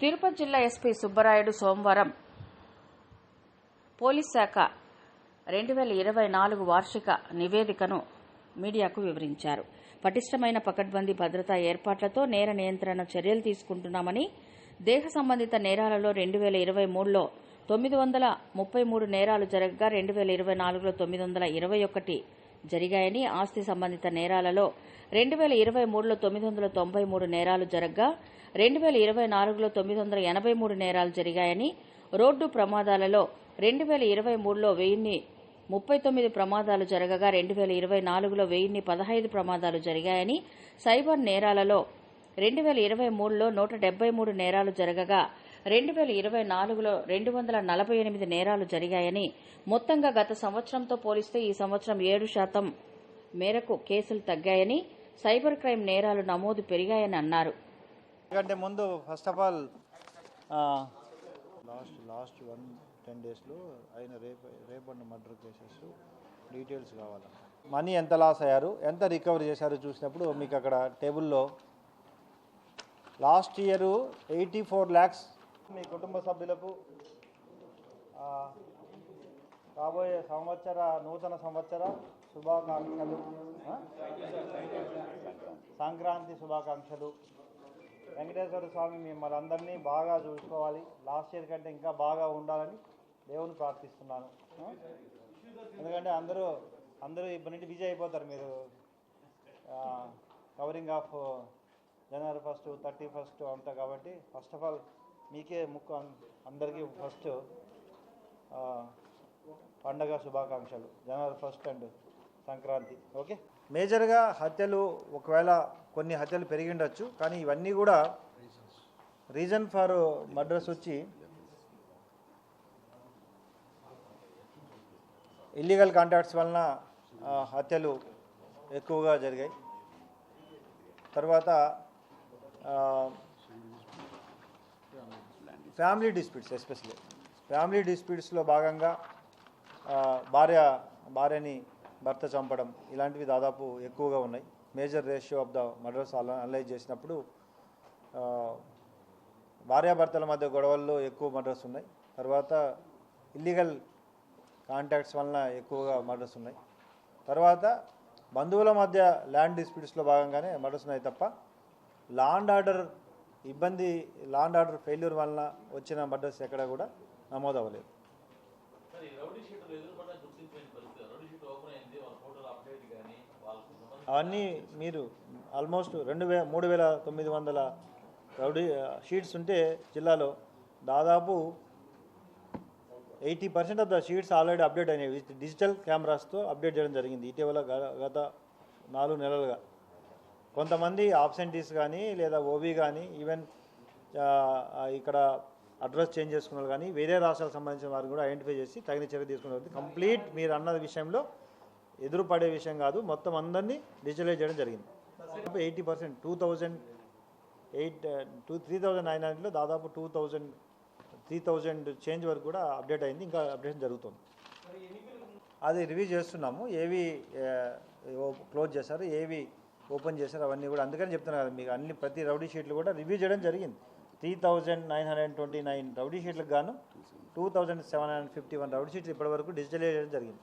తిరుపతి జిల్లా ఎస్పీ సుబ్బరాయుడు సోమవారం పోలీస్ శాఖ రెండు వేల ఇరవై నాలుగు వార్షిక నివేదికను మీడియాకు వివరించారు. పటిష్టమైన పకడ్బందీ భద్రతా ఏర్పాట్లతో నేర నియంత్రణ చర్యలు తీసుకుంటున్నామని దేహ సంబంధిత నేరాలలో రెండు వేల ఇరవై మూడులో తొమ్మిది వందల ముప్పై మూడు నేరాలు జరగగా రెండు వేల ఇరవై నాలుగులో తొమ్మిది వందల ఇరవై ఒకటి జరిగాయని ఆస్తి సంబంధిత నేరాలలో రెండు వేల ఇరవై మూడులో తొమ్మిది వందల తొంభై మూడు నేరాలు జరగ్గా రెండు వేల ఇరవై నాలుగులో తొమ్మిది వందల ఎనభై మూడు నేరాలు జరిగాయని రోడ్డు ప్రమాదాలలో రెండు వేల ఇరవై మూడులో వెయ్యిన్ని ముప్పై తొమ్మిది ప్రమాదాలు జరగగా రెండు వేల ఇరవై నాలుగులో వెయ్యిన్ని పదహైదు ప్రమాదాలు జరిగాయని సైబర్ నేరాలలో రెండు వేల ఇరవై మూడులో నూట డెబ్బై మూడు నేరాలు జరగగా రెండు వేల ఇరవై నాలుగులో రెండు వందల నలభై ఎనిమిది నేరాలు జరిగాయని మొత్తంగా గత సంవత్సరంతో పోలిస్తే ఈ సంవత్సరం ఏడు శాతం మేరకు కేసులు తగ్గాయని సైబర్ క్రైమ్ నేరాలు నమోదు పెరిగాయని అన్నారు. ఎందుకంటే ముందు first of all last last one ten డేస్లో అయిన రేపు రేపన్న మర్డర్ కేసెస్ డీటెయిల్స్ కావాలి మనీ ఎంత లాస్ అయ్యారు ఎంత రికవర్ చేశారు చూసినప్పుడు మీకు అక్కడ టేబుల్లో last year eighty four lakhs మీ కుటుంబ సభ్యులకు రాబోయే సంవత్సర నూతన సంవత్సర శుభాకాంక్షలు సంక్రాంతి శుభాకాంక్షలు. వెంకటేశ్వర స్వామి మిమ్మల్ని అందరినీ బాగా చూసుకోవాలి. లాస్ట్ ఇయర్ కంటే ఇంకా బాగా ఉండాలని దేవుని ప్రార్థిస్తున్నాను. ఎందుకంటే అందరూ అందరూ ఇప్పటి నుండి బిజీ అయిపోతారు మీరు. Covering of January first thirty first అంతా కాబట్టి ఫస్ట్ ఆఫ్ ఆల్ మీకే ముక్కు అందరికీ ఫస్ట్ పండగ శుభాకాంక్షలు. January first and Sankranti. Okay? మేజర్గా హత్యలు ఒకవేళ కొన్ని హత్యలు పెరిగిండొచ్చు కానీ ఇవన్నీ కూడా రీజన్ ఫర్ మర్డర్స్ వచ్చి ఇల్లీగల్ కాంటాక్ట్స్ వలన హత్యలు ఎక్కువగా జరిగాయి. తర్వాత ఫ్యామిలీ డిస్ప్యూట్స్ ఎస్పెషల్లీ. ఫ్యామిలీ డిస్ప్యూట్స్లో భాగంగా భార్య భార్యని భర్త చంపడం ఇలాంటివి దాదాపు ఎక్కువగా ఉన్నాయి. Major ratio of the murders analyse చేసినప్పుడు భార్యాభర్తల మధ్య గొడవల్లో ఎక్కువ మర్డర్స్ ఉన్నాయి. తర్వాత ఇల్లీగల్ కాంటాక్ట్స్ వలన ఎక్కువగా మర్డర్స్ ఉన్నాయి. తర్వాత బంధువుల మధ్య ల్యాండ్ డిస్ప్యూట్స్లో భాగంగానే మర్డర్స్ ఉన్నాయి తప్ప లాండ్ ఆర్డర్ ఇబ్బంది లాండ్ ఆర్డర్ ఫెయిల్యూర్ వలన వచ్చిన మర్డర్స్ ఎక్కడ కూడా నమోదు అవ్వలేదు అవన్నీ మీరు ఆల్మోస్ట్ రెండు వే మూడు వేల తొమ్మిది వందల రౌడీ షీట్స్ ఉంటే జిల్లాలో దాదాపు eighty percent of the sheets already update అయినాయి. విత్ డిజిటల్ కెమెరాస్తో అప్డేట్ చేయడం జరిగింది. ఇటీవల గ- గత నాలుగు నెలలుగా. కొంతమంది ఆబ్సెంటీస్ కానీ లేదా ఓబీ కానీ ఈవెన్ ఇక్కడ అడ్రస్ చేంజ్ చేసుకున్న కానీ వేరే రాష్ట్రాలకు సంబంధించిన వారిని కూడా ఐడెంటిఫై చేసి తగిన చర్య తీసుకున్నారు కంప్లీట్ మీరు అన్న విషయంలో ఎదురుపడే విషయం కాదు. మొత్తం అందరినీ డిజిటలైజ్ చేయడం జరిగింది. Eighty percent two thousand eight two three thousand nine హండ్రెడ్లో దాదాపు two thousand three thousand change వరకు కూడా అప్డేట్ అయింది. ఇంకా అప్డేషన్ జరుగుతుంది. అది రివ్యూ చేస్తున్నాము. ఏవి క్లోజ్ చేశారు. ఏవి ఓపెన్ చేశారు అవన్నీ కూడా అందుకని చెప్తున్నాను కదా మీకు అన్ని ప్రతి రౌడీ షీట్లు కూడా రివ్యూ చేయడం జరిగింది. Three thousand nine hundred twenty nine rowdy షీట్లకు గాను two thousand seven hundred fifty one rowdy షీట్లు ఇప్పటివరకు డిజిటలైజ్ చేయడం జరిగింది.